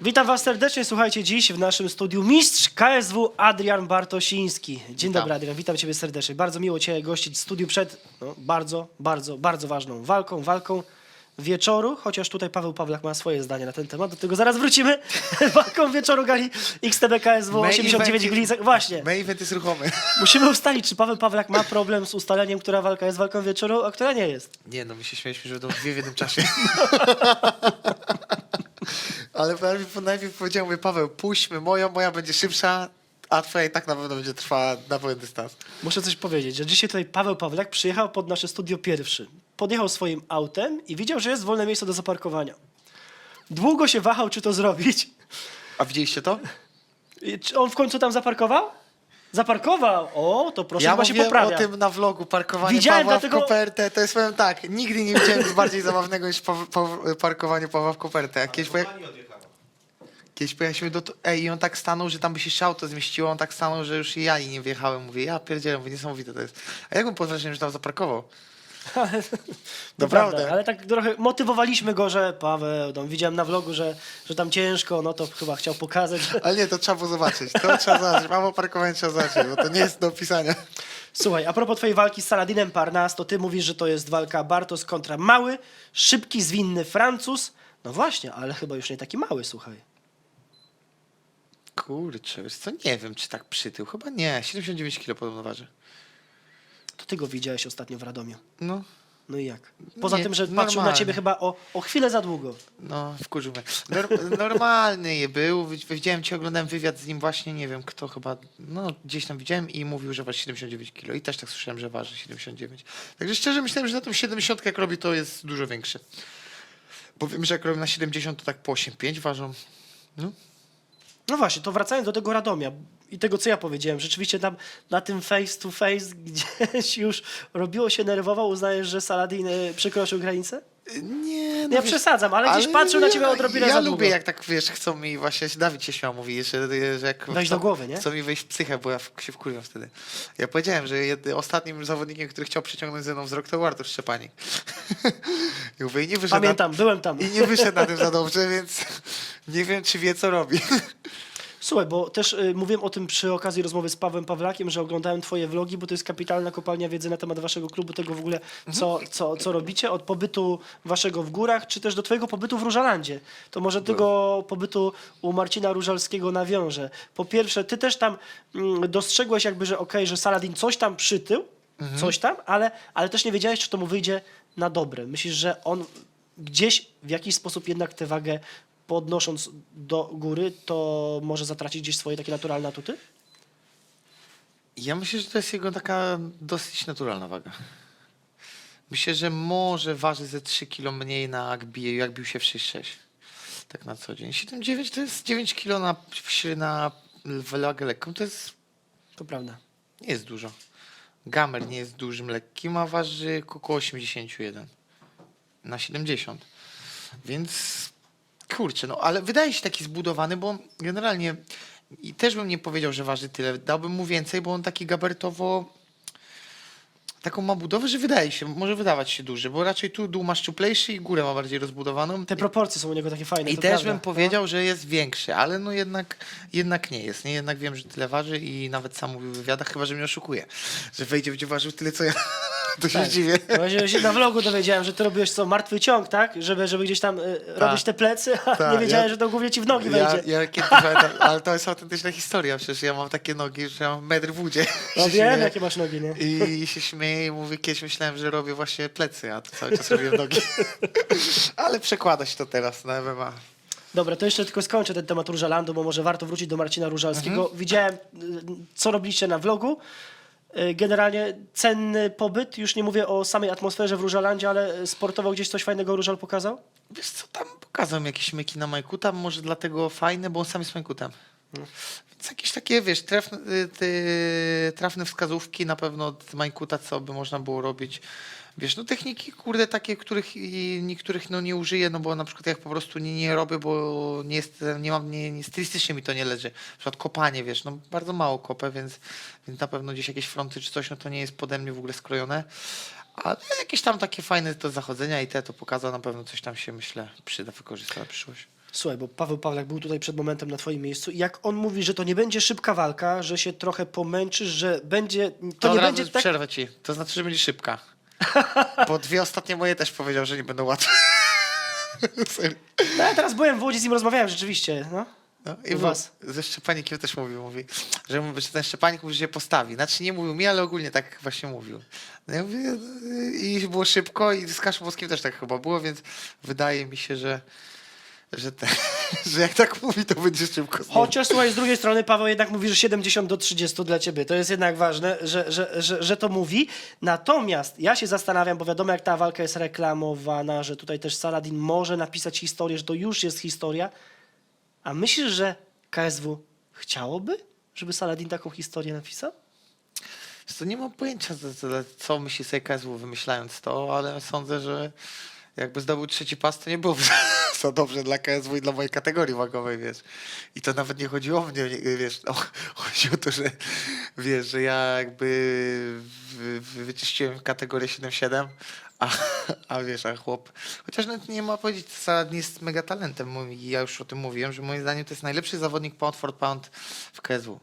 Witam Was serdecznie. Słuchajcie, dziś w naszym studiu mistrz KSW Adrian Bartosiński. Dzień Witam. dobry, Adrian. Witam Ciebie serdecznie. Bardzo miło Cię gościć w studiu przed no, bardzo, bardzo, bardzo ważną walką, walką wieczoru, chociaż tutaj Paweł Pawlak ma swoje zdanie na ten temat, do tego zaraz wrócimy. walką wieczoru gali XTB KSW Main 89 event- Gliwice. Właśnie. Main event jest ruchomy. Musimy ustalić, czy Paweł Pawlak ma problem z ustaleniem, która walka jest walką wieczoru, a która nie jest. Nie no, my się śmialiśmy, że będą dwie w jednym czasie. Ale najpierw, najpierw powiedziałem, mówię, Paweł, puśćmy moją, moja będzie szybsza, a twoja i tak na pewno będzie trwała na pełen dystans. Muszę coś powiedzieć, że dzisiaj tutaj Paweł Pawlak przyjechał pod nasze studio pierwszy. Podjechał swoim autem i widział, że jest wolne miejsce do zaparkowania. Długo się wahał, czy to zrobić. A widzieliście to? I Czy on w końcu tam zaparkował? Zaparkował! O, to proszę, ja chyba się mówiłem poprawia. o tym na vlogu, parkowanie Widziałem, Pawła dlatego- w kopertę, to jest powiem tak, nigdy nie widziałem nic bardziej zabawnego niż pa, pa, parkowanie Pawła w kopertę. Jak Kiedyś, poje... Kiedyś pojechaliśmy do... Ej, i on tak stanął, że tam by się szał to zmieściło, on tak stanął, że już i ja i nie wjechałem. Mówię, ja pierdzielę, mówię, niesamowite to jest. A jak mu podwrażenie, że tam zaparkował? To Naprawdę. prawda, ale tak trochę motywowaliśmy go, że Paweł, tam widziałem na vlogu, że, że tam ciężko, no to chyba chciał pokazać. Że... Ale nie, to trzeba było zobaczyć. To trzeba zobaczyć. Mało parkowania trzeba zobaczyć, bo to nie jest do opisania. Słuchaj, a propos twojej walki z Saladinem Parnas, to ty mówisz, że to jest walka Bartos kontra mały, szybki, zwinny Francuz. No właśnie, ale chyba już nie taki mały, słuchaj. Kurczę, wiesz co, nie wiem, czy tak przytył. Chyba nie, 79 kg podobno waży. To ty go widziałeś ostatnio w Radomiu. No, No i jak? Poza Nie, tym, że patrzył na normalnie. ciebie chyba o, o chwilę za długo. no, wkurzył mnie. Nor- normalny je był. Wi- Widziałem cię, oglądałem wywiad z nim właśnie, nie wiem kto chyba, no gdzieś tam widziałem i mówił, że waży 79 kg. I też tak słyszałem, że waży 79. Także szczerze myślałem, że na tą 70 jak robi, to jest dużo większy. Bo wiem, że jak robi na 70, to tak po 8,5 ważą. No. No właśnie, to wracając do tego Radomia i tego, co ja powiedziałem. Rzeczywiście tam na tym face to face gdzieś już robiło się nerwowo. Uznajesz, że Saladin y, przekroczył granicę? Nie, no Ja wiesz- przesadzam, ale gdzieś patrzył na ciebie odrobinę Ja za długo. lubię, jak tak wiesz, chcą mi właśnie, Dawid się śmiał, mówi, że, że jak Wejść do głowy, nie? Chcą mi wejść w psychę, bo ja się wkurwiam wtedy. Ja powiedziałem, że jedy, ostatnim zawodnikiem, który chciał przyciągnąć ze mną wzrok, to Artur Szczepanik. I mówię, i nie wyszedł Pamiętam, byłem tam. Na, I nie wyszedł na tym za dobrze, więc nie wiem, czy wie, co robi. Słuchaj, bo też y, mówiłem o tym przy okazji rozmowy z Pawłem Pawlakiem, że oglądałem twoje vlogi, bo to jest kapitalna kopalnia wiedzy na temat waszego klubu, tego w ogóle, co, co, co robicie, od pobytu waszego w górach, czy też do twojego pobytu w Różalandzie. To może tego pobytu u Marcina Różalskiego nawiążę. Po pierwsze, ty też tam mm, dostrzegłeś jakby, że okej, że Saladin coś tam przytył, coś tam, ale, ale też nie wiedziałeś, czy to mu wyjdzie na dobre. Myślisz, że on gdzieś w jakiś sposób jednak tę wagę podnosząc do góry, to może zatracić gdzieś swoje takie naturalne atuty? Ja myślę, że to jest jego taka dosyć naturalna waga. Myślę, że może waży ze 3 kg mniej na jak, bije, jak bił się w 6,6. Tak na co dzień. 7,9 to jest 9 kg na, na wagę lekką. To jest, To prawda. nie jest dużo. Gamer nie jest dużym, lekkim, a waży około 81 na 70. Więc kurczę, no ale wydaje się taki zbudowany, bo generalnie i też bym nie powiedział, że waży tyle. Dałbym mu więcej, bo on taki gabarytowo taką ma budowę, że wydaje się, może wydawać się duży, bo raczej tu dół ma szczuplejszy i górę ma bardziej rozbudowaną. Te proporcje są u niego takie fajne. I to też prawda. bym powiedział, że jest większy, ale no jednak, jednak nie jest. Nie, jednak wiem, że tyle waży i nawet sam mówił w wywiadach, chyba że mnie oszukuje, że wejdzie, będzie ważył tyle, co ja. To się Tak. zdziwię. No Właśnie się na vlogu dowiedziałem, że ty robiłeś co, martwy ciąg, tak? Żeby, żeby gdzieś tam y, robić te plecy, a Tak, nie wiedziałem, ja- że to głównie ci w nogi Ja, wejdzie. ja kiedyś pamiętam, ale to jest autentyczna historia, przecież ja mam takie nogi, że ja mam metr w udzie. No Się wiem, śmieję. jakie masz nogi, nie? I się śmieję i mówię, kiedyś myślałem, że robię właśnie plecy, a to cały czas robię nogi. Ale przekłada się to teraz na MMA. Dobra, to jeszcze tylko skończę ten temat Różalandu, bo może warto wrócić do Marcina Różalskiego. Mhm. Widziałem, y, co robiliście na vlogu. Y, Generalnie cenny pobyt, już nie mówię o samej atmosferze w Różalandzie, ale sportowo gdzieś coś fajnego Różal pokazał? Wiesz co, tam pokazał mi jakieś myki na Majkuta, może dlatego fajne, bo on sam jest Majkutem. Więc jakieś takie, wiesz, trafne, y, trafne wskazówki na pewno od Majkuta, co by można było robić. Wiesz, no techniki, kurde, takie, których i niektórych no nie użyję, no bo na przykład jak po prostu nie, nie robię, bo nie jest, nie mam, nie, nie, stylistycznie mi to nie leży. Na przykład kopanie, wiesz, no bardzo mało kopę, więc, więc na pewno gdzieś jakieś fronty czy coś, no to nie jest pode mnie w ogóle skrojone. A jakieś tam takie fajne to zachodzenia i te to pokazał, na pewno coś tam się, myślę, przyda wykorzystać na przyszłość. Słuchaj, bo Paweł Pawlak był tutaj przed momentem na twoim miejscu i jak on mówi, że to nie będzie szybka walka, że się trochę pomęczysz, że będzie... To, To nie będzie tak... przerwę ci. To znaczy, że będzie szybka. Bo dwie ostatnie moje też powiedział, że nie będą łatwe. Serio. No, ja teraz byłem w Łodzi, z nim rozmawiałem rzeczywiście, no. No, U w- was. Ze Szczepanikiem też mówił, mówi, że, mówi, że ten Szczepanik mówi, że się postawi. Znaczy nie mówił mi, ale ogólnie tak właśnie mówił. No ja mówię, y, I było szybko i z Kaszubowskim też tak chyba było, więc wydaje mi się, że, że, te, że jak tak mówi, to będzie szybko. znowu. Chociaż słuchaj, z drugiej strony Paweł jednak mówi, że 70 do 30 dla ciebie. To jest jednak ważne, że, że, że, że to mówi. Natomiast ja się zastanawiam, bo wiadomo jak ta walka jest reklamowana, że tutaj też Saladin może napisać historię, że to już jest historia. A myślisz, że KSW chciałoby, żeby Saladin taką historię napisał? Wiesz Co nie mam pojęcia, co, co, co myśli sobie KSW wymyślając to, ale sądzę, że jakby zdobył trzeci pas, to nie byłoby za dobrze dla KSW i dla mojej kategorii wagowej, wiesz. I to nawet nie chodziło o mnie, nie- wiesz, no, chodzi o to, że wiesz, że ja jakby wy- wy- wyczyściłem kategorię 7-7, a, a wiesz, a chłop, chociaż nawet nie ma powiedzieć, Saladin jest mega talentem, ja już o tym mówiłem, że moim zdaniem to jest najlepszy zawodnik pound for pound w KSW.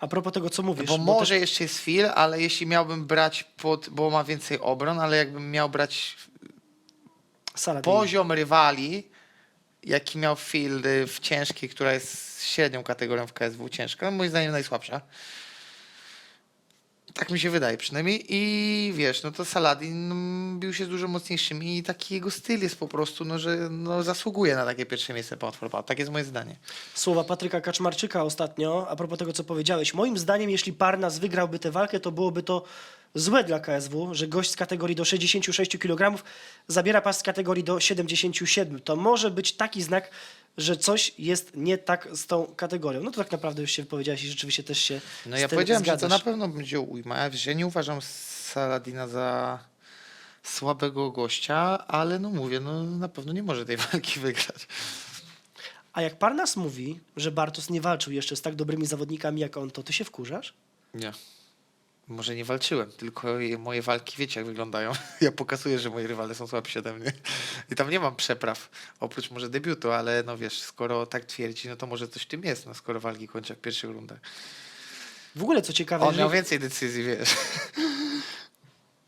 A propos tego, co mówisz. Bo bo może jeszcze jest Phil, ale jeśli miałbym brać pod, bo ma więcej obron, ale jakbym miał brać Saladin. poziom rywali, jaki miał y, w ciężkiej, która jest średnią kategorią w KSW, ciężka, moim zdaniem najsłabsza. Tak mi się wydaje przynajmniej. I wiesz, no to Saladin bił się z dużo mocniejszymi i taki jego styl jest po prostu, no, że no, zasługuje na takie pierwsze miejsce po Pound. Tak jest moje zdanie. Słowa Patryka Kaczmarczyka ostatnio, a propos tego, co powiedziałeś. Moim zdaniem, jeśli Parnas wygrałby tę walkę, to byłoby to złe dla KSW, że gość z kategorii do 66 kg zabiera pas z kategorii do 77. To może być taki znak, że coś jest nie tak z tą kategorią. No to tak naprawdę już się powiedziałeś i rzeczywiście też się No z ja tym powiedziałem, że to zgadzasz. na pewno będzie ujma. Ja ja nie uważam Saladina za słabego gościa, ale no mówię, no na pewno nie może tej walki wygrać. A jak Parnas mówi, że Bartos nie walczył jeszcze z tak dobrymi zawodnikami jak on, to ty się wkurzasz? Nie. Może nie walczyłem, tylko je- moje walki wiecie jak wyglądają. Ja pokazuję, że moi rywale są słabsi ode mnie. I tam nie mam przepraw, oprócz może debiutu, ale no wiesz, skoro tak twierdzi, no to może coś w tym jest, no skoro walki kończę w pierwszych rundach. W ogóle co ciekawe, On jeżeli- miał więcej decyzji, wiesz.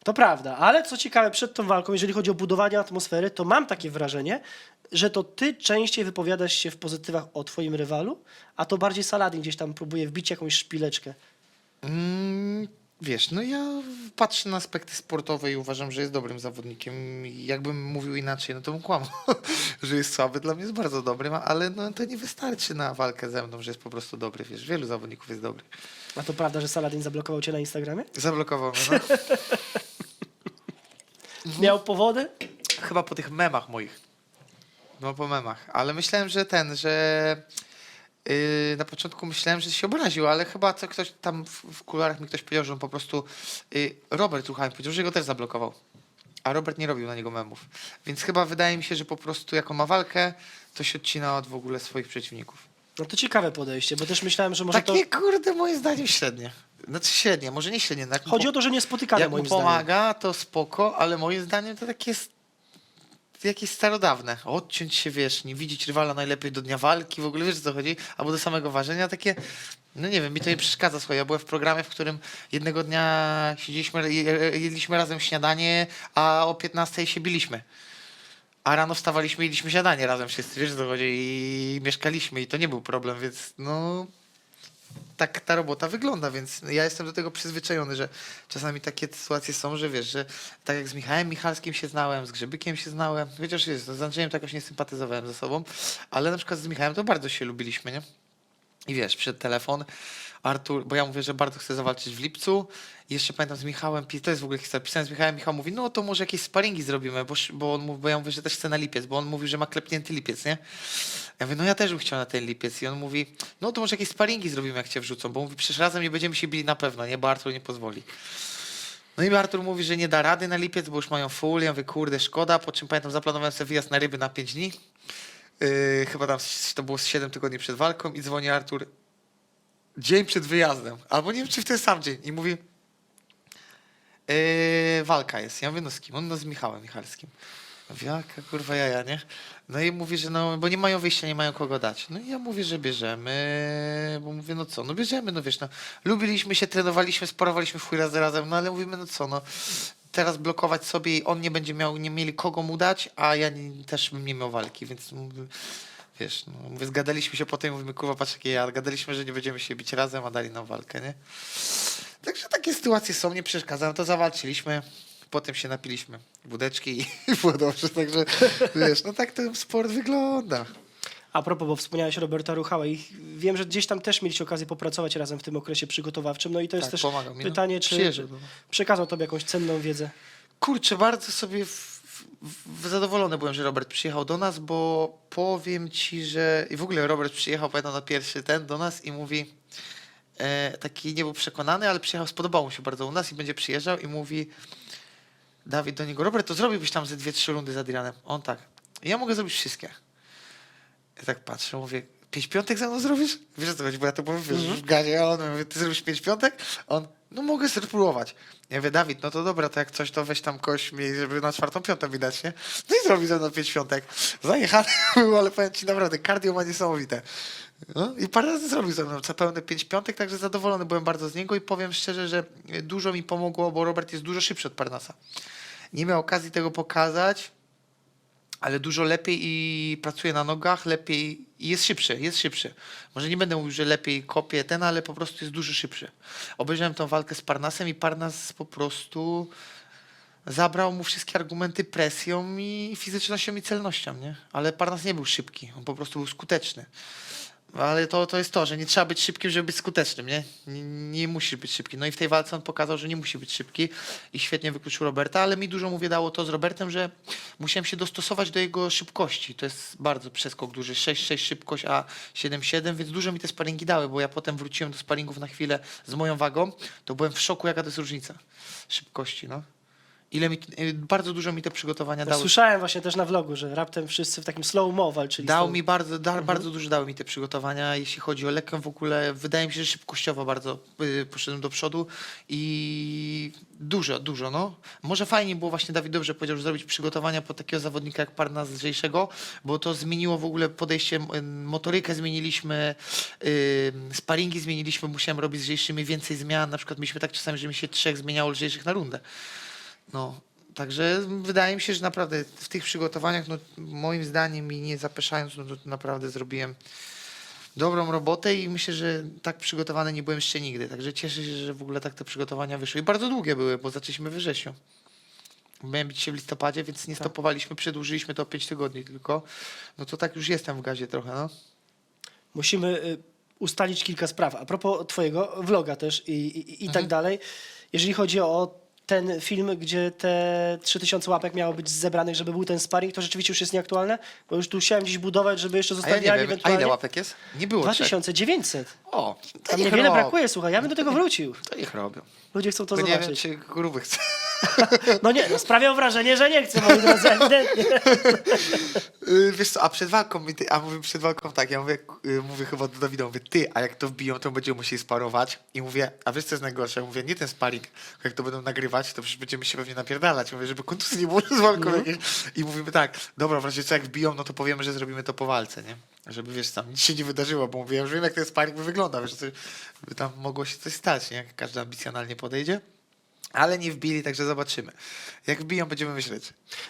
To prawda, ale co ciekawe, przed tą walką, jeżeli chodzi o budowanie atmosfery, to mam takie wrażenie, że to ty częściej wypowiadasz się w pozytywach o twoim rywalu, a to bardziej Saladin gdzieś tam próbuje wbić jakąś szpileczkę. Mm, wiesz, no ja patrzę na aspekty sportowe i uważam, że jest dobrym zawodnikiem. Jakbym mówił inaczej, no to bym kłamał, że jest słaby. Dla mnie jest bardzo dobrym, ale no, to nie wystarczy na walkę ze mną, że jest po prostu dobry. Wiesz, wielu zawodników jest dobrych. A to prawda, że Saladin zablokował cię na Instagramie? Zablokował mnie, no. Miał powody? Chyba po tych memach moich. No po memach. Ale myślałem, że ten, że na początku myślałem, że się obraził, ale chyba co ktoś tam w, w kularach mi ktoś powiedział, że on po prostu yy, Robert Ruchałem powiedział, że go też zablokował. A Robert nie robił na niego memów. Więc chyba wydaje mi się, że po prostu jak on ma walkę, to się odcina od w ogóle swoich przeciwników. No to ciekawe podejście, bo też myślałem, że może Takie kurde moim zdaniem średnie. Znaczy średnie, może nie średnie. Tak to... Chodzi o to, że nie spotykane jak mu moim zdaniem. pomaga, to spoko, ale moim zdaniem to takie jest jakieś starodawne. Odciąć się, wiesz, nie widzieć rywala najlepiej do dnia walki, w ogóle wiesz o co chodzi, albo do samego ważenia, takie, no nie wiem, mi to nie przeszkadza, słuchaj, ja byłem w programie, w którym jednego dnia siedzieliśmy, je- jedliśmy razem śniadanie, a o 15 się biliśmy. A rano wstawaliśmy i jedliśmy śniadanie razem wszyscy, wiesz co chodzi, i mieszkaliśmy i to nie był problem, więc no tak ta robota wygląda, więc ja jestem do tego przyzwyczajony, że czasami takie sytuacje są, że wiesz, że tak jak z Michałem Michalskim się znałem, z Grzybykiem się znałem, chociaż jest, z Andrzejem to jakoś nie sympatyzowałem ze sobą, ale na przykład z Michałem to bardzo się lubiliśmy, nie? I wiesz, przed telefon Artur, bo ja mówię, że bardzo chcę zawalczyć w lipcu. I jeszcze pamiętam z Michałem, to jest w ogóle historia, pisałem z Michałem, Michał mówi, no to może jakieś sparingi zrobimy, bo, bo, on mówi, bo ja mówię, że też chcę na lipiec, bo on mówi, że ma klepnięty lipiec, nie? Ja mówię, no ja też bym chciał na ten lipiec. I on mówi, no to może jakieś sparingi zrobimy, jak cię wrzucą, bo mówi, przecież razem nie będziemy się bili na pewno, nie, bo Artur nie pozwoli. No i Artur mówi, że nie da rady na lipiec, bo już mają full. Ja mówię, kurde, szkoda, po czym pamiętam, zaplanowałem sobie wyjazd na ryby na 5 dni. Yy, chyba tam to było z 7 tygodni przed walką i dzwoni Artur dzień przed wyjazdem, albo nie wiem, czy w ten sam dzień i mówi yy, walka jest. Ja mówię, no z kim? On no z Michałem Michalskim. Mówię, jaka kurwa jaja, nie? No i mówi, że no, bo nie mają wyjścia, nie mają kogo dać. No i ja mówię, że bierzemy, bo mówię, no co, no bierzemy, no wiesz, no. Lubiliśmy się, trenowaliśmy, sparowaliśmy w chuj razy razem, no ale mówimy, no co, no. Teraz blokować sobie i on nie będzie miał, nie mieli kogo mu dać, a ja nie, też bym nie miał walki, więc mówię, wiesz, no, mówię, zgadaliśmy się potem, mówimy, kurwa, patrz jakie ja, gadaliśmy, że nie będziemy się bić razem, a dali nam walkę, nie? Także takie sytuacje są, nie przeszkadza, no to zawalczyliśmy, potem się napiliśmy wódeczki i, było dobrze, także wiesz, no tak ten sport wygląda. A propos, bo wspomniałeś Roberta Ruchała i wiem, że gdzieś tam też mieliście okazję popracować razem w tym okresie przygotowawczym. No i to jest Tak, też pomagał mi, no. pytanie, czy do nas. przekazał tobie jakąś cenną wiedzę. Kurczę, bardzo sobie w, w, zadowolony byłem, że Robert przyjechał do nas, bo powiem ci, że i w ogóle Robert przyjechał, pamiętam na pierwszy ten do nas i mówi, e, taki nie był przekonany, ale przyjechał, spodobało mu się bardzo u nas i będzie przyjeżdżał i mówi, Dawid do niego, Robert, to zrobiłbyś tam ze dwie, trzy rundy z Adrianem. On tak, ja mogę zrobić wszystkie. Ja tak patrzę, mówię, pięć piątek za mną zrobisz? Wiesz co chodzi, bo ja to powiem wiesz, w gazie, a on mówi, ty zrobisz pięć piątek? On, no mogę spróbować. Ja mówię, Dawid, no to dobra, to jak coś, to weź tam kość miej, żeby na czwartą, piątą widać, nie? No i zrobi ze mną pięć piątek. Zajechany był, ale powiem ci naprawdę, kardio ma niesamowite. No, I parę razy zrobił ze mną pełne pięć piątek, także zadowolony byłem bardzo z niego i powiem szczerze, że dużo mi pomogło, bo Robert jest dużo szybszy od Parnasa. Nie miał okazji tego pokazać, ale dużo lepiej i pracuje na nogach, lepiej i jest szybszy, jest szybszy. Może nie będę mówił, że lepiej kopie ten, ale po prostu jest dużo szybszy. Obejrzałem tą walkę z Parnasem i Parnas po prostu zabrał mu wszystkie argumenty presją i fizycznością i celnością, nie? Ale Parnas nie był szybki, on po prostu był skuteczny. Ale to, to jest to, że nie trzeba być szybkim, żeby być skutecznym, nie? nie? Nie musi być szybki. No i w tej walce on pokazał, że nie musi być szybki i świetnie wykluczył Roberta, ale mi dużo mówię dało to z Robertem, że musiałem się dostosować do jego szybkości. To jest bardzo przeskok duży, 6-6 szybkość, a 7-7, więc dużo mi te sparingi dały, bo ja potem wróciłem do sparingów na chwilę z moją wagą, to byłem w szoku, jaka to jest różnica szybkości, no. Ile mi, y, bardzo dużo mi te przygotowania dały. Słyszałem właśnie też na vlogu, że raptem wszyscy w takim slow-mo walczyli. Dał tobą. mi bardzo, da, bardzo dużo dały mi te przygotowania, jeśli chodzi o lekkę w ogóle. Wydaje mi się, że szybkościowo bardzo y, poszedłem do przodu i dużo, dużo, no. Może fajnie było właśnie, Dawid dobrze powiedział, że zrobić przygotowania pod takiego zawodnika jak Parnas lżejszego, bo to zmieniło w ogóle podejście, y, motorykę zmieniliśmy, y, sparingi zmieniliśmy, musiałem robić z lżejszymi więcej zmian, na przykład mieliśmy tak czasami, że mi się trzech zmieniało lżejszych na rundę. No, także wydaje mi się, że naprawdę w tych przygotowaniach, no, moim zdaniem i nie zapeszając, no, to naprawdę zrobiłem dobrą robotę i myślę, że tak przygotowany nie byłem jeszcze nigdy. Także cieszę się, że w ogóle tak te przygotowania wyszły. I bardzo długie były, bo zaczęliśmy we wrześniu. Miałem bić się w listopadzie, więc nie stopowaliśmy, przedłużyliśmy to o 5 tygodni tylko. No to tak już jestem w gazie trochę, no. Musimy y, ustalić kilka spraw. A propos twojego vloga też i, i, i tak dalej. Jeżeli chodzi o ten film, gdzie te 3000 łapek miało być zebranych, żeby był ten sparring, to rzeczywiście już jest nieaktualne? Bo już tu chciałem gdzieś budować, żeby jeszcze A ja zostawiali nie wiem, a ewentualnie... ile łapek jest? Nie było trzech. 2900. O, to Tam niech niewiele robią. brakuje, słuchaj, ja bym do tego wrócił. To niech robią. Ludzie chcą to Tylko nie wiem, zobaczyć. czy gruby chce. No nie, no sprawiał wrażenie, że nie chcę, moi drodzy, ewidentnie. Yy, Wiesz co, a przed walką, a mówię przed walką tak, ja mówię, yy, mówię chyba do Dawida, mówię, ty, a jak to wbiją, to będziemy musieli sparować. I mówię, a wiesz co jest najgorsze? Ja mówię, nie ten sparring, jak to będą nagrywać, to przecież będziemy się pewnie napierdalać. Mówię, żeby kontuzji nie było z walką jakiejś. I mówimy tak, dobra, w razie co, jak wbiją, no to powiemy, że zrobimy to po walce, nie? Żeby, wiesz, tam nic się nie wydarzyło, bo mówię, ja już wiem, jak ten sparring wygląda, wiesz, co, by tam mogło się coś stać, nie? Jak każdy ambicjonalnie podejdzie. Ale nie wbili, także zobaczymy. Jak wbiją, będziemy myśleć.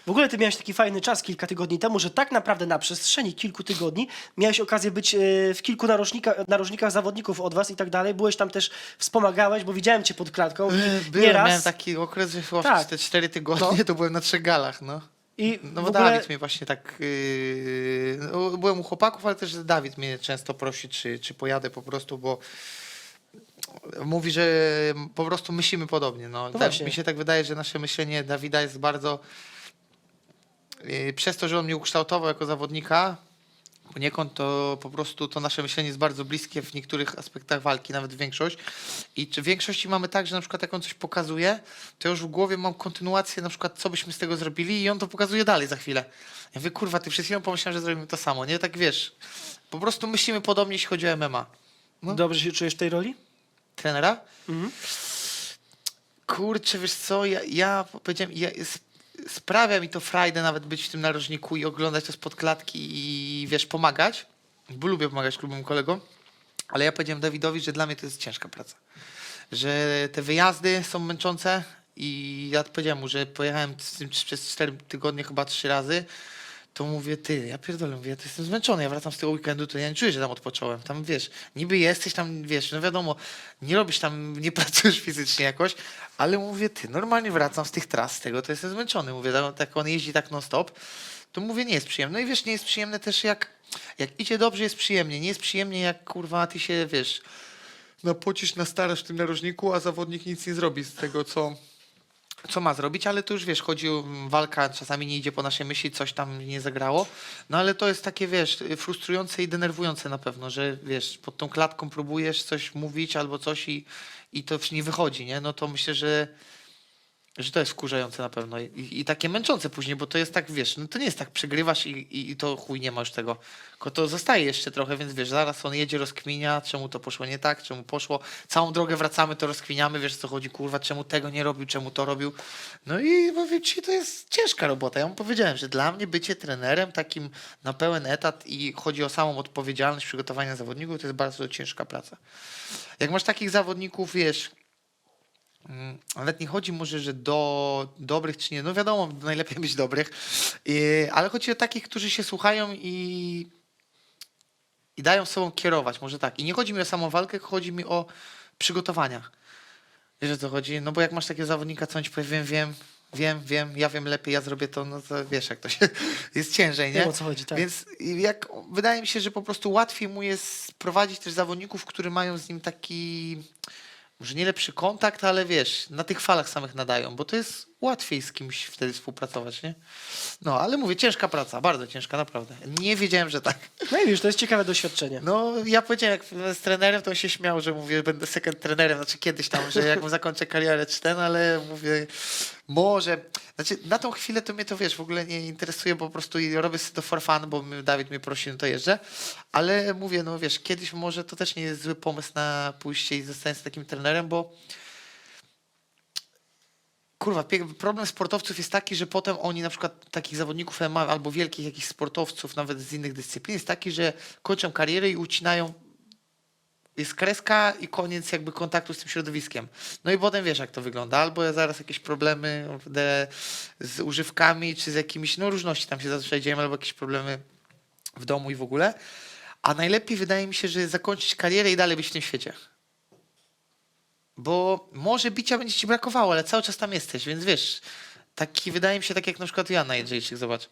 W ogóle ty miałeś taki fajny czas kilka tygodni temu, że tak naprawdę na przestrzeni kilku tygodni miałeś okazję być e, w kilku narożnikach, narożnikach zawodników od was i tak dalej. Byłeś tam też, wspomagałeś, bo widziałem cię pod klatką. Byłem, Nieraz. miałem taki okres, że chyba Tak. te cztery tygodnie No. to byłem na trzech galach, no. I No bo ogóle Dawid mnie właśnie tak, yy, byłem u chłopaków, ale też Dawid mnie często prosi, czy, czy pojadę po prostu, bo mówi, że po prostu myślimy podobnie. No. Da- właśnie. mi się tak wydaje, że nasze myślenie Dawida jest bardzo, yy, przez to, że on mnie ukształtował jako zawodnika, poniekąd to po prostu to nasze myślenie jest bardzo bliskie w niektórych aspektach walki, nawet większość. I czy w większości mamy tak, że na przykład jak on coś pokazuje, to już w głowie mam kontynuację, na przykład co byśmy z tego zrobili i on to pokazuje dalej za chwilę. Ja mówię, kurwa, ty przed chwilą pomyślałem, że zrobimy to samo, nie? Tak wiesz, po prostu myślimy podobnie, jeśli chodzi o MMA. no. dobrze się czujesz w tej roli? Trenera? Mhm. Kurczę, wiesz co, ja, ja powiedziałem, ja, sprawia mi to frajdę nawet być w tym narożniku i oglądać to spod klatki i wiesz, pomagać, bo lubię pomagać klubom kolegom, ale ja powiedziałem Dawidowi, że dla mnie to jest ciężka praca. Że te wyjazdy są męczące i ja powiedziałem mu, że pojechałem z tym przez 4 tygodnie chyba trzy razy, to mówię, ty, ja pierdolę, mówię, ja to jestem zmęczony, ja wracam z tego weekendu, to ja nie czuję, że tam odpocząłem. Tam, wiesz, niby jesteś tam, wiesz, no wiadomo, nie robisz tam, nie pracujesz fizycznie jakoś, ale mówię, ty, normalnie wracam z tych tras, z tego, to jestem zmęczony. Mówię, tak, tak on jeździ tak non stop, to mówię, nie jest przyjemne. No i wiesz, nie jest przyjemne też jak, jak idzie dobrze, jest przyjemnie. Nie jest przyjemnie jak, kurwa, ty się, wiesz, napocisz, nastarasz w tym narożniku, a zawodnik nic nie zrobi z tego, co, co ma zrobić, ale to już wiesz, chodzi o mm, walka, czasami nie idzie po naszej myśli, coś tam nie zagrało, no ale to jest takie, wiesz, frustrujące i denerwujące na pewno, że wiesz, pod tą klatką próbujesz coś mówić albo coś i, i to nie wychodzi, nie? No to myślę, że że to jest wkurzające na pewno I, i takie męczące później, bo to jest tak, wiesz, no to nie jest tak, przegrywasz i, i, i to chuj nie ma już tego, tylko to zostaje jeszcze trochę, więc wiesz, zaraz on jedzie, rozkminia, czemu to poszło nie tak, czemu poszło, całą drogę wracamy, to rozkminiamy, wiesz co chodzi, kurwa, czemu tego nie robił, czemu to robił, no i powiem ci, to jest ciężka robota, ja mu powiedziałem, że dla mnie bycie trenerem takim na pełen etat i chodzi o samą odpowiedzialność przygotowania zawodników, to jest bardzo ciężka praca. Jak masz takich zawodników, wiesz, Nawet nie chodzi może, że do dobrych czy nie. No wiadomo, najlepiej być dobrych, ale chodzi o takich, którzy się słuchają i, i dają sobą kierować, może tak. I nie chodzi mi o samą walkę, chodzi mi o przygotowania. Wiesz o co chodzi? No bo jak masz takiego zawodnika, co on ci powie, wiem, wiem, wiem, wiem, ja wiem lepiej, ja zrobię to, no to wiesz jak to się, jest ciężej, nie? Wiem, o co chodzi, tak. Więc jak, wydaje mi się, że po prostu łatwiej mu jest prowadzić też zawodników, którzy mają z nim taki może nie lepszy kontakt, ale wiesz, na tych falach samych nadają, bo to jest łatwiej z kimś wtedy współpracować, nie? No, ale mówię, ciężka praca, bardzo ciężka, naprawdę. Nie wiedziałem, że tak. No i wiesz, to jest ciekawe doświadczenie. No, ja powiedziałem, jak z trenerem, to on się śmiał, że mówię, będę second trenerem, znaczy kiedyś tam, że jak zakończę karierę czy ten, ale mówię, może, znaczy na tą chwilę to mnie to, wiesz, w ogóle nie interesuje, bo po prostu robię sobie to for fun, bo Dawid mnie prosi, no to jeżdżę, ale mówię, no wiesz, kiedyś może to też nie jest zły pomysł na pójście i zostanie z takim trenerem, bo Kurwa, problem sportowców jest taki, że potem oni na przykład takich zawodników MMA albo wielkich jakichś sportowców nawet z innych dyscyplin jest taki, że kończą karierę i ucinają jest kreska i koniec jakby kontaktu z tym środowiskiem. No i potem wiesz jak to wygląda, albo zaraz jakieś problemy z używkami, czy z jakimiś, no różności tam się zazwyczaj dzieją, albo jakieś problemy w domu i w ogóle. A najlepiej wydaje mi się, że zakończyć karierę i dalej być w tym świecie. Bo może bicia będzie ci brakowało, ale cały czas tam jesteś, więc wiesz, taki wydaje mi się tak jak na przykład Joanna Jedrzejczyk, zobacz.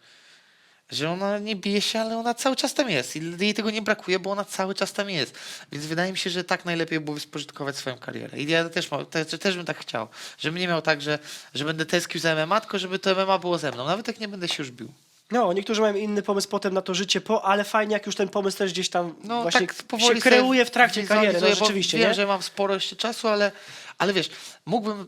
Że ona nie bije się, ale ona cały czas tam jest. I jej tego nie brakuje, bo ona cały czas tam jest. Więc wydaje mi się, że tak najlepiej byłoby spożytkować swoją karierę. I ja też, mam, też, też bym tak chciał. Żebym nie miał tak, że, że będę tęsknił za MMA, tylko żeby to MMA było ze mną. Nawet jak nie będę się już bił. No, niektórzy mają inny pomysł potem na to życie po, ale fajnie jak już ten pomysł też gdzieś tam No właśnie tak powoli się kreuje w trakcie kariery, no rzeczywiście, Wiem, nie? że mam sporo jeszcze czasu, ale, ale wiesz, mógłbym,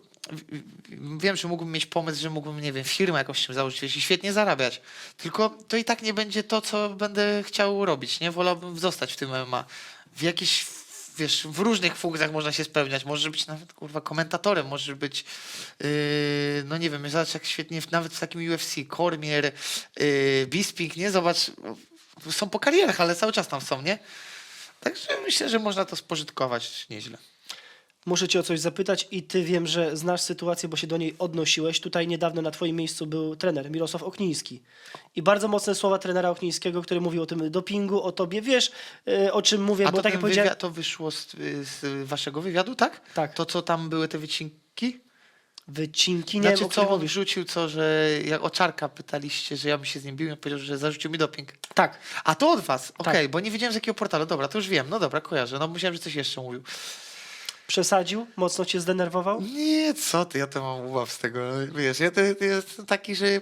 wiem, że mógłbym mieć pomysł, że mógłbym, nie wiem, firmę jakąś założyć i świetnie zarabiać. Tylko to i tak nie będzie to, co będę chciał robić, nie? Wolałbym zostać w tym MMA. W jakiś, wiesz, w różnych funkcjach można się spełniać. Możesz być nawet, kurwa, komentatorem, możesz być, yy, no nie wiem, zobacz jak świetnie, nawet w takim UFC, Kormier, yy, Bisping, nie? Zobacz, są po karierach, ale cały czas tam są, nie? Także myślę, że można to spożytkować nieźle. Muszę cię o coś zapytać i ty wiem, że znasz sytuację, bo się do niej odnosiłeś. Tutaj niedawno na twoim miejscu był trener Mirosław Okniński. I bardzo mocne słowa trenera Oknińskiego, który mówił o tym dopingu, o tobie. Wiesz, y, o czym mówię, A bo to, tak jak powiedziałem... to wyszło z, z waszego wywiadu, tak? Tak. To, co tam były te wycinki? Wycinki, nie Znaczy, wiem, co on wrzucił, co, że jak o Czarka pytaliście, że ja bym się z nim bił, on powiedział, że zarzucił mi doping. Tak. A to od was, okej, Tak. bo nie wiedziałem z jakiego portalu. Dobra, to już wiem, no dobra, kojarzę. No myślałem, że coś jeszcze mówił. Przesadził? Mocno cię zdenerwował? Nie, co ty, ja to mam ubaw z tego. Wiesz, ja to, to jest taki, że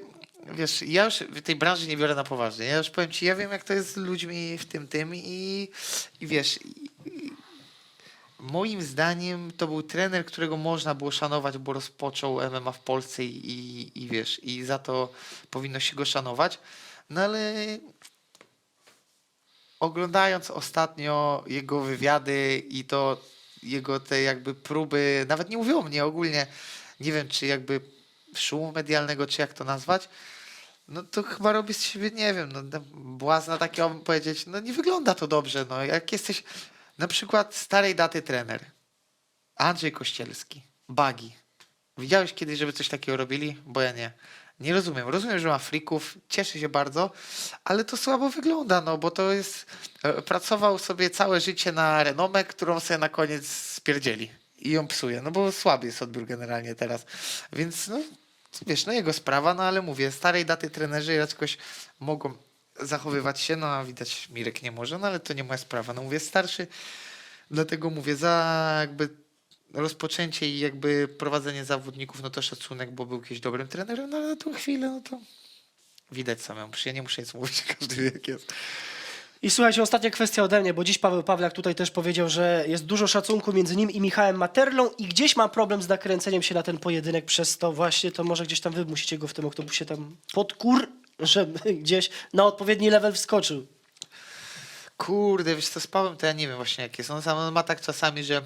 wiesz, ja już tej branży nie biorę na poważnie. Ja już powiem ci, ja wiem, jak to jest z ludźmi w tym, tym i, i wiesz, i, moim zdaniem to był trener, którego można było szanować, bo rozpoczął MMA w Polsce i, i, i wiesz, i za to powinno się go szanować. No ale oglądając ostatnio jego wywiady i to jego te jakby próby, nawet nie mówią o mnie ogólnie, nie wiem czy jakby szumu medialnego, czy jak to nazwać, no to chyba robię z siebie, nie wiem, no, no, błazna takiego bym powiedzieć, no nie wygląda to dobrze, no jak jesteś na przykład starej daty trener, Andrzej Kościelski, Bagi. Widziałeś kiedyś, żeby coś takiego robili? Bo ja nie. Nie rozumiem. Rozumiem, że ma frików, cieszę się bardzo, ale to słabo wygląda, no bo to jest. e, Pracował sobie całe życie na renomę, którą sobie na koniec spierdzieli i ją psuje, no bo słaby jest odbiór generalnie teraz. Więc no, wiesz, no jego sprawa, no ale mówię, starej daty trenerzy jakoś mogą zachowywać się, no a widać Mirek nie może, no ale to nie moja sprawa. No mówię, starszy, dlatego mówię, za jakby rozpoczęcie i jakby prowadzenie zawodników, no to szacunek, bo był kiedyś dobrym trenerem, no ale na tą chwilę, no to widać samemu. Ja nie muszę nic mówić, każdy wie jak jest. I słuchajcie, ostatnia kwestia ode mnie, bo dziś Paweł Pawlak tutaj też powiedział, że jest dużo szacunku między nim i Michałem Materlą i gdzieś ma problem z nakręceniem się na ten pojedynek przez to właśnie, to może gdzieś tam wy musicie go w tym oktobusie tam podkur, żeby gdzieś na odpowiedni level wskoczył. Kurde, wiesz co, z Pawłem to ja nie wiem właśnie jak jest. On sam on ma tak czasami, że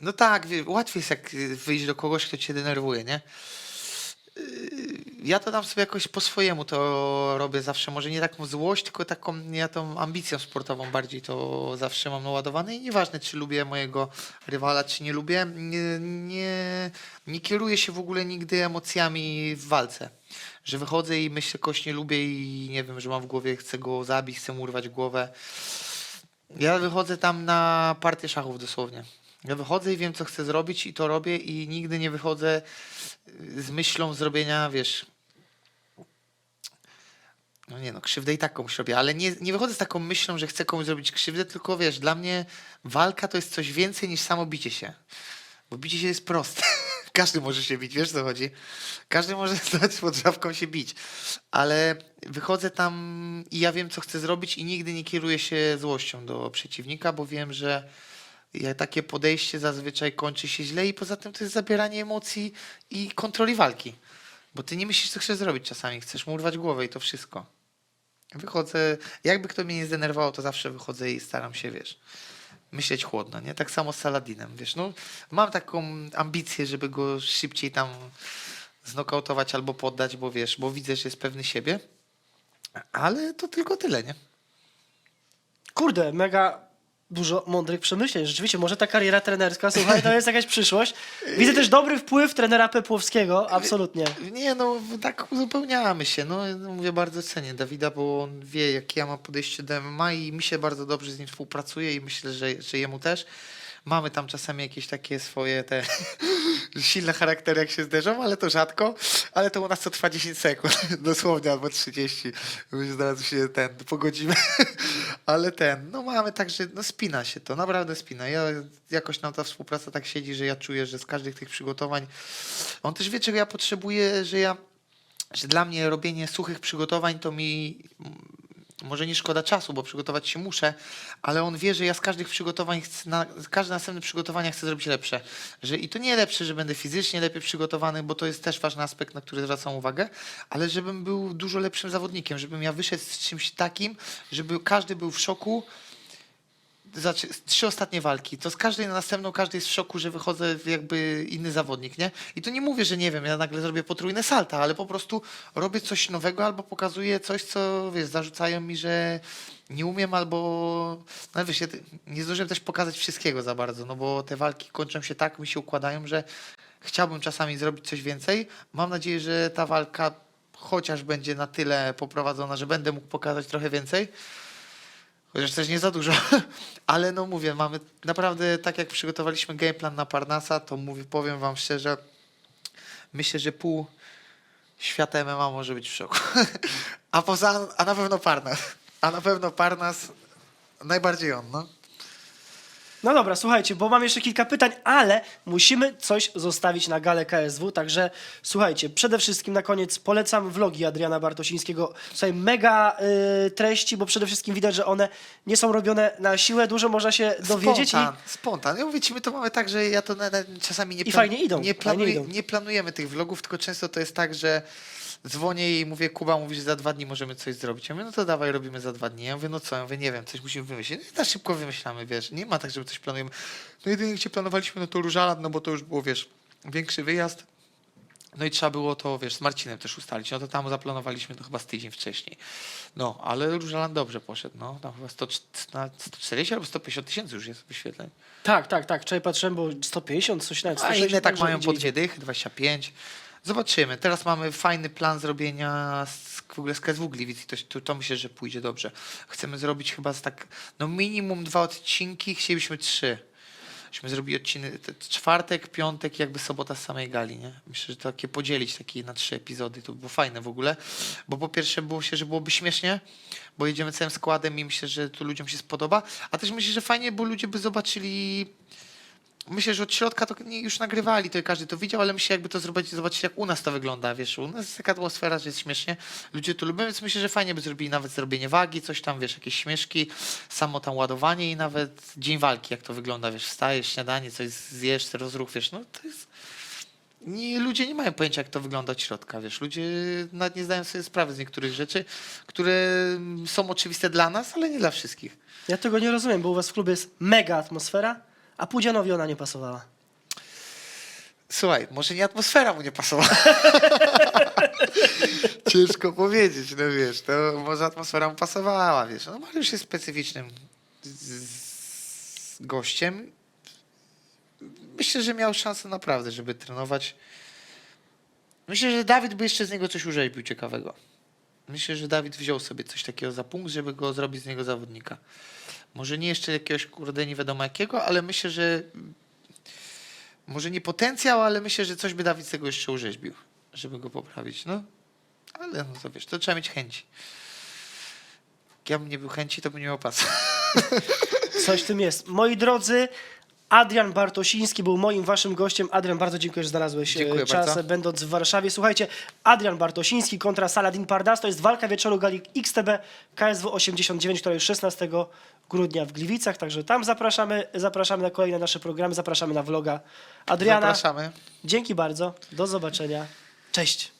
no tak, wie, łatwiej jest jak y, wyjść do kogoś, kto cię denerwuje, nie? Yy, Ja to tam sobie jakoś po swojemu to robię zawsze. Może nie taką złość, tylko taką, ja tą ambicją sportową bardziej to zawsze mam naładowane i nieważne, czy lubię mojego rywala, czy nie lubię, nie, nie, nie kieruję się w ogóle nigdy emocjami w walce. Że wychodzę i myślę, kogoś nie lubię i nie wiem, że mam w głowie, chcę go zabić, chcę mu urwać głowę. Ja wychodzę tam na partię szachów dosłownie. Ja wychodzę i wiem, co chcę zrobić i to robię i nigdy nie wychodzę z myślą zrobienia, wiesz... No nie no, krzywdę i tak komuś robię, ale nie, nie wychodzę z taką myślą, że chcę komuś zrobić krzywdę, tylko wiesz, dla mnie walka to jest coś więcej niż samo bicie się. Bo bicie się jest proste. Każdy może się bić, wiesz co chodzi? Każdy może stać pod żabką się bić. Ale wychodzę tam i ja wiem, co chcę zrobić i nigdy nie kieruję się złością do przeciwnika, bo wiem, że ja, takie podejście zazwyczaj kończy się źle i poza tym to jest zabieranie emocji i kontroli walki. Bo ty nie myślisz, co chcesz zrobić czasami. Chcesz mu urwać głowę i to wszystko. Wychodzę, jakby kto mnie nie zdenerwował, to zawsze wychodzę i staram się, wiesz, myśleć chłodno, nie? Tak samo z Saladinem, wiesz, no mam taką ambicję, żeby go szybciej tam znokautować albo poddać, bo wiesz, bo widzę, że jest pewny siebie, ale to tylko tyle, nie? Kurde, mega dużo mądrych przemyśleń. Rzeczywiście, może ta kariera trenerska, słuchaj, to jest jakaś przyszłość. Widzę też dobry wpływ trenera Pepłowskiego, absolutnie. Nie, no tak uzupełniamy się. No mówię, bardzo cenię Dawida, bo on wie, jakie ja mam podejście do MMA i mi się bardzo dobrze z nim współpracuje i myślę, że, że jemu też. Mamy tam czasami jakieś takie swoje te silne charaktery, jak się zderzą, ale to rzadko. Ale to u nas to trwa 10 sekund, dosłownie, albo 30. My zaraz się ten pogodzimy. ale ten, no mamy tak, że no spina się to, naprawdę spina. Ja, jakoś nam ta współpraca tak siedzi, że ja czuję, że z każdych tych przygotowań on też wie, czego ja potrzebuję, że ja, że dla mnie robienie suchych przygotowań to mi może nie szkoda czasu, bo przygotować się muszę, ale on wie, że ja z każdych przygotowań, chcę, na, z każde następne przygotowania chcę zrobić lepsze. Że, I to nie lepsze, że będę fizycznie lepiej przygotowany, bo to jest też ważny aspekt, na który zwracam uwagę, ale żebym był dużo lepszym zawodnikiem, żebym ja wyszedł z czymś takim, żeby każdy był w szoku, znaczy, trzy ostatnie walki, to z każdej na następną każdy jest w szoku, że wychodzę jakby inny zawodnik, nie? I to nie mówię, że nie wiem, ja nagle zrobię potrójne salta, ale po prostu robię coś nowego albo pokazuję coś, co wiesz, zarzucają mi, że nie umiem albo... No wiesz, ja nie zdążyłem też pokazać wszystkiego za bardzo, no bo te walki kończą się tak, mi się układają, że chciałbym czasami zrobić coś więcej. Mam nadzieję, że ta walka chociaż będzie na tyle poprowadzona, że będę mógł pokazać trochę więcej. Chociaż też nie za dużo, ale no mówię, mamy naprawdę, tak jak przygotowaliśmy gameplan na Parnasa, to mówię, powiem wam szczerze, myślę, że pół świata MMA może być w szoku. A poza, a na pewno Parnas. A na pewno Parnas, najbardziej on, no. No dobra, słuchajcie, bo mam jeszcze kilka pytań, ale musimy coś zostawić na galę KSW, także słuchajcie, przede wszystkim na koniec polecam vlogi Adriana Bartosińskiego. Słuchaj, mega y, treści, bo przede wszystkim widać, że one nie są robione na siłę, dużo można się dowiedzieć Spontan, spontan. Ja mówię ci, my to mamy tak, że ja to na, na, czasami nie, I fajnie idą, nie, fajnie idą. nie planujemy tych vlogów, tylko często to jest tak, że dzwonię i mówię, Kuba mówi, że za dwa dni możemy coś zrobić. Ja mówię, no to dawaj, robimy za dwa dni. Ja mówię, no co? Ja mówię, nie wiem, coś musimy wymyślić. No i na szybko wymyślamy, wiesz. Nie ma tak, żeby coś planujemy. No jedynie gdzie planowaliśmy, no to Różaland, no bo to już było, wiesz, większy wyjazd. No i trzeba było to, wiesz, z Marcinem też ustalić. No to tam zaplanowaliśmy to chyba z tydzień wcześniej. No, ale Różalan dobrze poszedł, no. Tam chyba 100, na 140 albo 150 tysięcy już jest wyświetleń. Tak, tak, tak. Wczoraj patrzyłem, bo 150, coś nawet A 160, inne tak mają po idzie. dwie dychy, 25. Zobaczymy. Teraz mamy fajny plan zrobienia z, w ogóle z KSW Gliwic i to, to, to myślę, że pójdzie dobrze. Chcemy zrobić chyba z tak, no minimum dwa odcinki, chcielibyśmy trzy. Myśmy zrobili odcinek te- czwartek, piątek, jakby sobota z samej gali, nie? Myślę, że takie podzielić takie na trzy epizody, to by było fajne w ogóle, bo po pierwsze było się, że byłoby śmiesznie, bo jedziemy całym składem i myślę, że tu ludziom się spodoba, a też myślę, że fajnie, bo ludzie by zobaczyli Myślę, że od środka to nie, już nagrywali, to każdy to widział, ale myślę, jakby to zrobić, zobaczyć, jak u nas to wygląda, wiesz, u nas jest taka atmosfera, że jest śmiesznie, ludzie to lubią, więc myślę, że fajnie by zrobili nawet zrobienie wagi, coś tam, wiesz, jakieś śmieszki, samo tam ładowanie i nawet dzień walki, jak to wygląda, wiesz, wstajesz, śniadanie, coś zjesz, rozruch, wiesz, no to jest... Nie, ludzie nie mają pojęcia, jak to wygląda od środka, wiesz, ludzie nawet nie zdają sobie sprawy z niektórych rzeczy, które są oczywiste dla nas, ale nie dla wszystkich. Ja tego nie rozumiem, bo u was w klubie jest mega atmosfera, a Pudzianowi ona nie pasowała. Słuchaj, może nie atmosfera mu nie pasowała. Ciężko powiedzieć, no wiesz, to może atmosfera mu pasowała, wiesz. No Mariusz jest specyficznym gościem. Myślę, że miał szansę naprawdę, żeby trenować. Myślę, że Dawid by jeszcze z niego coś urzeźbił ciekawego. Myślę, że Dawid wziął sobie coś takiego za punkt, żeby go zrobić z niego zawodnika. Może nie jeszcze jakiegoś, kurde, nie wiadomo jakiego, ale myślę, że może nie potencjał, ale myślę, że coś by Dawid z tego jeszcze urzeźbił, żeby go poprawić. No, ale no to wiesz, to trzeba mieć chęci. Jak ja bym nie był chęci, to bym nie miał. Coś w tym jest. Moi drodzy, Adrian Bartosiński był moim waszym gościem. Adrian, bardzo dziękuję, że znalazłeś e, Dziękuję czas, bardzo. będąc w Warszawie. Słuchajcie, Adrian Bartosiński kontra Saladin Pardas to jest walka wieczoru gali XTB KSW 89, która jest 16 grudnia w Gliwicach, także tam zapraszamy, zapraszamy na kolejne nasze programy, zapraszamy na vloga Adriana. Zapraszamy. Dzięki bardzo, do zobaczenia, cześć.